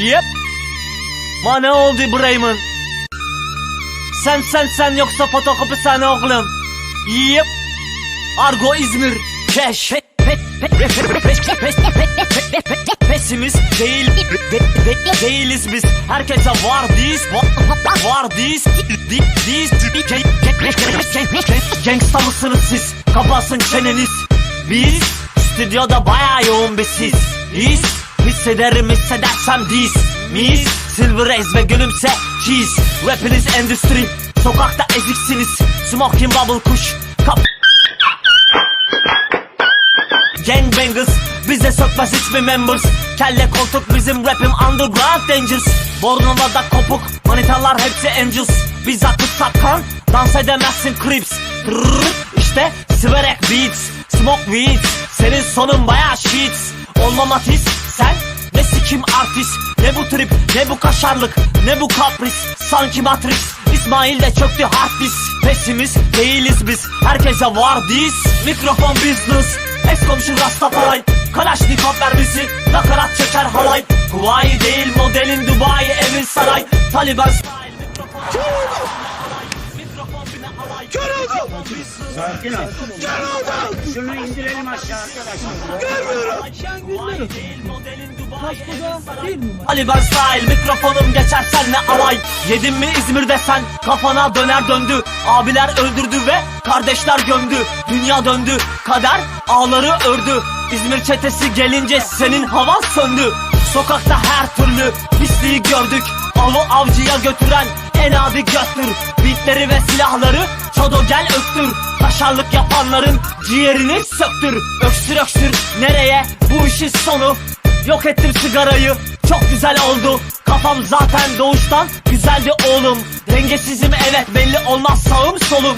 Yep. Ma ne oldu İbrahim'in? Sen sen sen yoksa fotokopi sen oğlum. Yep. Argo İzmir. Keş. Pe- pe- pe- pe- pe- pe- pe- pe- Pesimist değil de- de- değiliz biz Herkese var diz va- var diz di- diz Gangsta mısınız siz Kapasın çeneniz Biz stüdyoda baya yoğun bir siz His hissederim hissedersem diz. Mis Silver Ace ve gülümse cheese Rapiniz endüstri Sokakta eziksiniz. Smoking bubble kuş Kap Gangbangers Bize sökmez hiçbir members. Kelle koltuk bizim rapim underground dangers Bornova'da kopuk Manitalar hepsi angels. Biz akıt sakkan Dans edemezsin creeps İşte siverek beats Smoke weed Senin sonun baya sheets Olma matiz Sen ne sikim artist Ne bu trip ne bu kaşarlık Ne bu kapris? Sanki Matrix İsmail de çöktü hard Pesimiz değiliz biz Herkese var diz. Mikrofon business Ex komşu Rastafari. Kalaşnikov ver bizi Nakarat çeker halay. Kuvayi değil modelin Dubai evin saray. Taliban style Mikrofon Sakin ol. Şunu indirelim aşağı arkadaşlar. Taliban style mikrofonum geçer senle alay? Yedin mi İzmir'de sen? Kafana döner döndü. Abiler öldürdü ve kardeşler gömdü. Dünya döndü. Kader ağları ördü. İzmir çetesi gelince senin havan söndü Sokakta her türlü pisliği gördük. Avı avcıya götüren en adi göttür. Bitleri ve silahları çodo gel öktür Kaşarlık yapanların ciğerini söktür. Öksür öksür nereye bu işin sonu? Yok ettim sigarayı çok güzel oldu. Kafam zaten doğuştan güzeldi oğlum. Dengesizim evet belli olmaz sağım solum.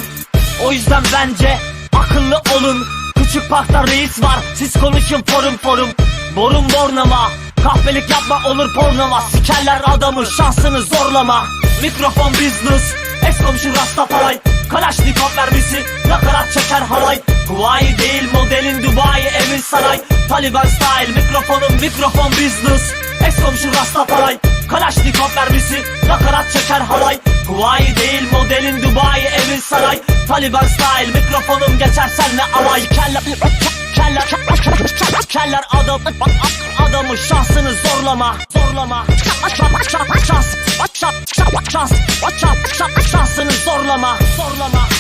O yüzden bence akıllı olun. Küçük parkta reis var siz konuşun forum forum. Borun bornama Kahpelik yapma olur pornoma Sikerler adamı şansını zorlama. Mikrofon business Ex komşu Rastafari. Kalaşnikov mermisi Nakarat çeker halay. Kuvayi değil modelin Dubai evin saray. Taliban style mikrofonum mikrofon business. Ex komşu Rastafari. Kalaşnikov mermisi Nakarat çeker halay. Kuvayi değil modelin Dubai evin saray Taliban style mikrofonum geçer senle alay. Keller Keller Keller adam adamı şansını zorlama zorlama. Şans şans şans şansını zorlama zorlama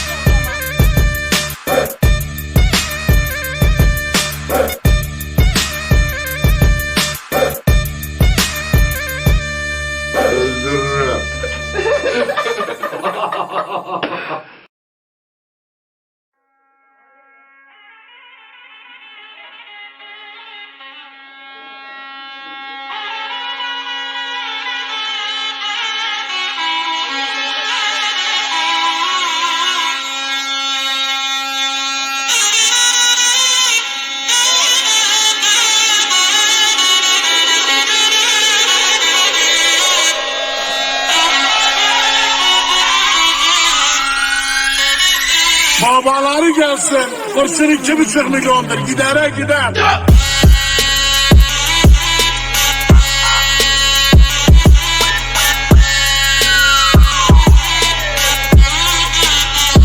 Babaları gelsin. Kurşun iki buçuk milyondur. Gidere gider.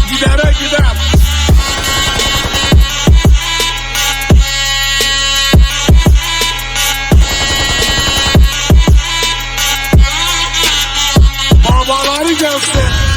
Gidere gider. Babaları gelsin.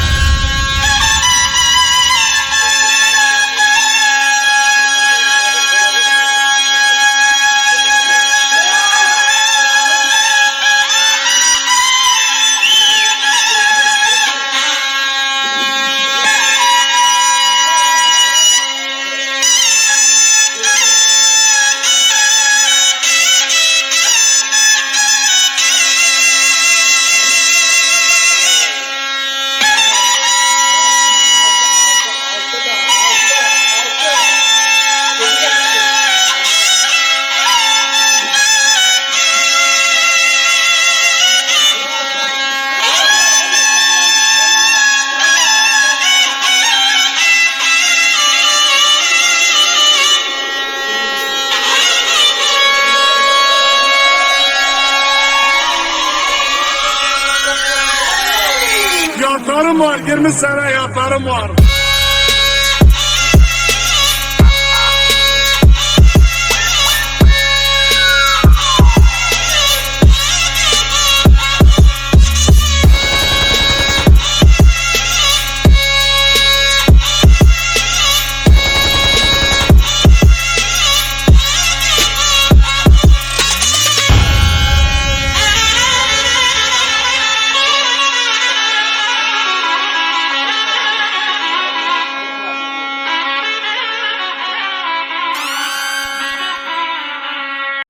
Hayatlarım var. 20 sene hayatlarım var.